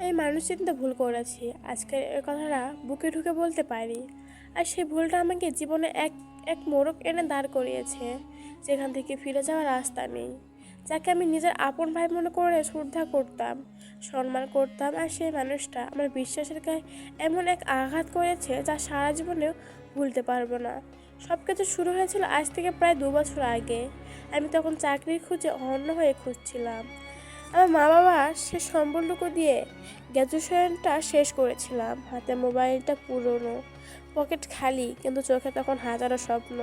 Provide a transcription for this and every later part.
আমি মানুষ চিনতে ভুল করেছি। আজকের এই কথাটা বুকে ঢুকে বলতে পারি। আর সেই ভুলটা আমাকে জীবনে এক এক মোড়ক এনে দাঁড় করিয়েছে, যেখান থেকে ফিরে যাওয়ার রাস্তা নেই। যাকে আমি নিজের আপন ভাই মনে করে শ্রদ্ধা করতাম, সম্মান করতাম, আর সেই মানুষটা আমার বিশ্বাসের গায়ে এমন এক আঘাত করেছে যা সারা জীবনেও ভুলতে পারব না। সব কিছু শুরু হয়েছিল আজ থেকে প্রায় দু বছর আগে। আমি তখন চাকরির খুঁজে অন্য হয়ে খুঁজছিলাম। আমার মা বাবা সে সম্বলটুকু দিয়ে গ্র্যাজুয়েশনটা শেষ করেছিলাম। হাতে মোবাইলটা পুরনো, পকেট খালি, কিন্তু চোখে তখন হাজারো স্বপ্ন।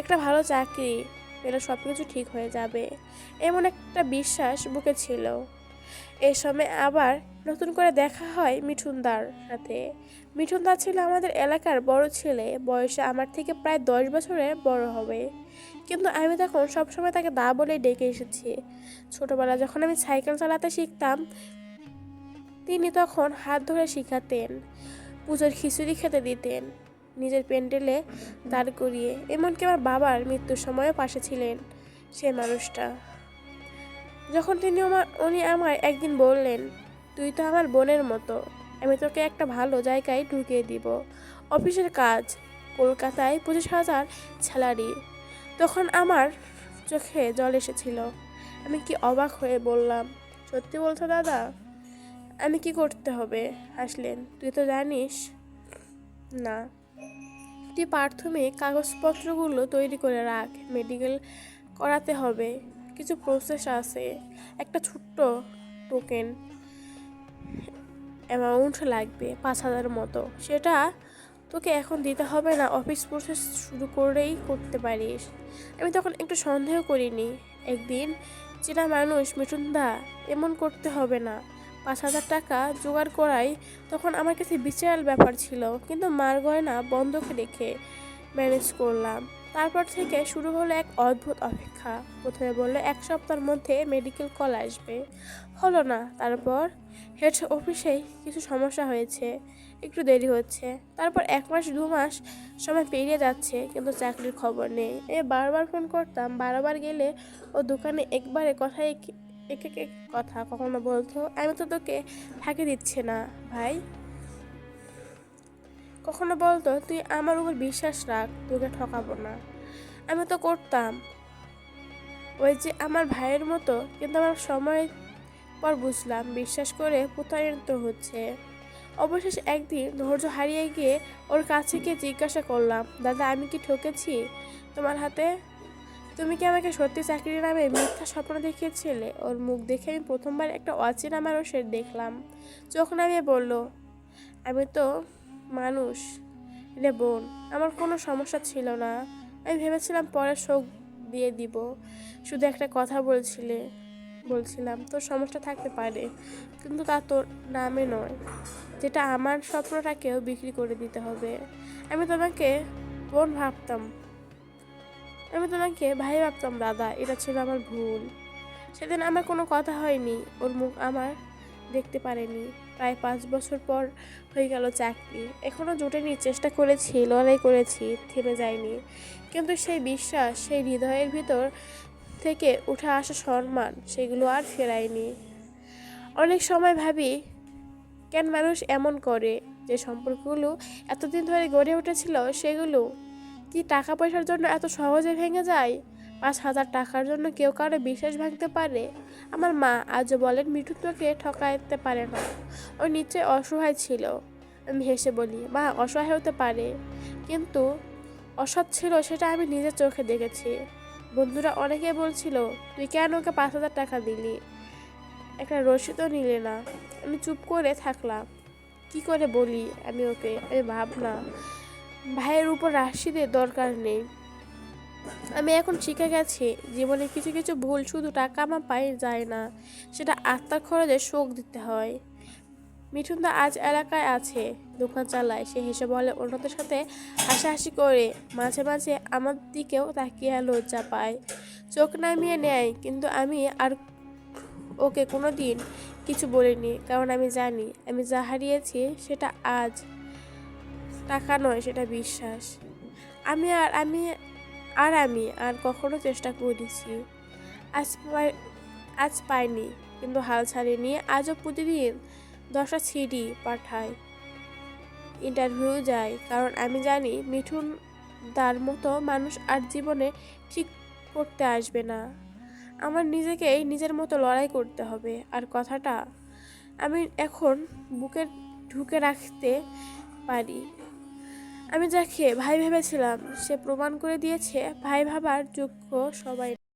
একটা ভালো চাকরি পেলে সব কিছু ঠিক হয়ে যাবে, এমন একটা বিশ্বাস বুকে ছিল। এই সময় আবার নতুন করে দেখা হয় মিঠুনদার সাথে। মিঠুনদা ছিল আমাদের এলাকার বড় ছেলে। বয়সে আমার থেকে প্রায় দশ বছরের বড় হবে। কিন্তু আমি তখন সবসময় তাকে দা বলেই ডেকে এসেছি। ছোটবেলা যখন আমি সাইকেল চালাতে শিখতাম, তিনি তখন হাত ধরে শিখাতেন, পুজোর খিচুড়ি খেতে দিতেন, নিজের প্যান্ডেলে দাঁড় করিয়ে। এমনকি আমার বাবার মৃত্যুর সময়ও পাশে ছিলেন সে মানুষটা। যখন তিনি আমার উনি আমায় একদিন বললেন, তুই তো আমার বোনের মতো। আমি তোকে একটা ভালো জায়গায় ঢুকিয়ে দিব। অফিসের কাজ, কলকাতায় পঁচিশ হাজার স্যালারি। তখন আমার চোখে জল এসেছিল। আমি কি অবাক হয়ে বললাম, সত্যি বলছো দাদা? আমি কি করতে হবে? হাসলেন, তুই তো জানিস না। তুই প্রাথমিক কাগজপত্রগুলো তৈরি করে রাখ। মেডিকেল করাতে হবে। কিছু প্রসেস আছে। একটা ছোট্ট টোকেন অ্যামাউন্ট লাগবে, পাঁচ হাজার মতো। সেটা তোকে এখন দিতে হবে না অফিস প্রসেস শুরু করেই করতে পারিস। আমি তখন একটু সন্দেহ করিনি। একদিন চেনা মানুষ, মিঠুনদা, এমন করতে হবে না। পাঁচ হাজার টাকা জোগাড় করাই তখন আমার কাছে বিশাল ব্যাপার ছিল, কিন্তু মার গয়না বন্ধক রেখে ম্যানেজ করলাম। তারপর থেকে শুরু হলো এক অদ্ভুত অপেক্ষা। প্রথমে বলল, এক সপ্তাহের মধ্যে মেডিকেল কল আসবে। হলো না। তারপর? হেড অফিসেই কিছু সমস্যা হয়েছে। একটু দেরি হচ্ছে। তারপর এক মাস, দু মাস সময় পেরিয়ে যাচ্ছে, কিন্তু চাকরির খবর নেই। এ, বারবার ফোন করতাম। বারবার গেলে ও দোকানে একবারে কথায় এক এক কথা কখনো বলতো। আমি তো তোকে ফাঁকি দিচ্ছে না, ভাই। কখনো বলতো, তুই আমার উপর বিশ্বাস রাখ, তোকে ঠকাবো না। আমি তো করতাম। ওই যে আমার ভাইয়ের মতো, কিন্তু আমার সময় পর বুঝলাম, বিশ্বাস করে প্রতারিত হচ্ছে। অবশেষে একদিন ধৈর্য হারিয়ে গিয়ে ওর কাছে গিয়ে জিজ্ঞাসা করলাম, দাদা, আমি কি ঠকেছি তোমার হাতে? তুমি কি আমাকে সত্যি চাকরির নামে মিথ্যা স্বপ্ন দেখিয়েছিলে? ওর মুখ দেখে আমি প্রথমবার একটা অচেনা মানুষের দেখলাম। চোখ নামিয়ে বলল, আমি তো মানুষ। রে বোন, আমার কোনো সমস্যা ছিল না। আমি ভেবেছিলাম পরে শোক দিয়ে দিব। শুধু একটা কথা বলছিলে, বলছিলাম, তোর সমস্যা থাকতে পারে, কিন্তু তা তোর নামে নয়। যেটা আমার স্বপ্নটাকেও বিক্রি করে দিতে হবে। আমি তোমাকে বোন ভাবতাম। আমি তোমাকে ভাই ভাবতাম, দাদা, এটা ছিল আমার ভুল। সেদিন আমার কোনো কথা হয়নি। ওর মুখ আমার দেখতে পারেনি। প্রায় পাঁচ বছর পর হয়ে গেল চাকরি। এখনও জোটেনি, চেষ্টা করেছি, লড়াই করেছি, থেমে যায়নি। কিন্তু সেই বিশ্বাস, সেই হৃদয়ের ভিতর থেকে উঠে আসা সম্মান, সেগুলো আর ফেরায়নি। অনেক সময় ভাবি, কেন মানুষ এমন করে? যে সম্পর্কগুলো এতদিন ধরে গড়ে উঠেছিল, সেগুলো কি টাকা পয়সার জন্য এত সহজে ভেঙে যায়? পাঁচ হাজার টাকার জন্য কেউ কারও বিশ্বাস ভাঙতে পারে। আমার মা আজও বলেন, মিঠু তোকে ঠকাইতে পারে না। ও নিশ্চয় অসহায় ছিল। আমি হেসে বলি, মা, অসহায় হতে পারে, কিন্তু অসৎ ছিল সেটা আমি নিজের চোখে দেখেছি। বন্ধুরা অনেকে বলছিল, তুই কেন ওকে পাঁচ হাজার টাকা দিলি? একটা রসিদও নিলে না। আমি চুপ করে থাকলাম। কি করে বলি আমি ওকে? আমি ভাবনা ভাইয়ের উপর রাশিদের দরকার নেই। আমি এখন শিখে গেছি, জীবনে কিছু কিছু ভুল শুধু টাকা আমার পায়ে যায় না, সেটা আত্মার খরচে শোক দিতে হয়। মিঠুনদা আজ এলাকায় আছে, দোকান চালায়, সে হেসে বলে, অন্যদের সাথে হাসাহাসি করে, মাঝে মাঝে আমার দিকেও তাকিয়ে লজ্জা পায়। চোখ নামিয়ে নেয়, কিন্তু আমি আর ওকে কোনো দিন কিছু বলিনি, কারণ আমি জানি, আমি যা হারিয়েছি সেটা আজ। টাকা নয়, সেটা বিশ্বাস। আমি আর আমি আর আমি আর কখনো চেষ্টা করেছি। আজ আজ পাইনি, কিন্তু হাল ছাড়িনি। আজও প্রতিদিন দশটা সিডি পাঠায় ইন্টারভিউ যায় কারণ আমি জানি মিঠুন তার মতো মানুষ আর জীবনে ঠিক করতে আসবে না। আমার নিজেকেই নিজের মতো লড়াই করতে হবে। আর কথাটা আমি এখন বুকে ঢুকে রাখতে পারি। আমি যাকে ভাই ভেবেছিলাম সে প্রমাণ করে দিয়েছে ভাই ভাবার যোগ্য সবাই।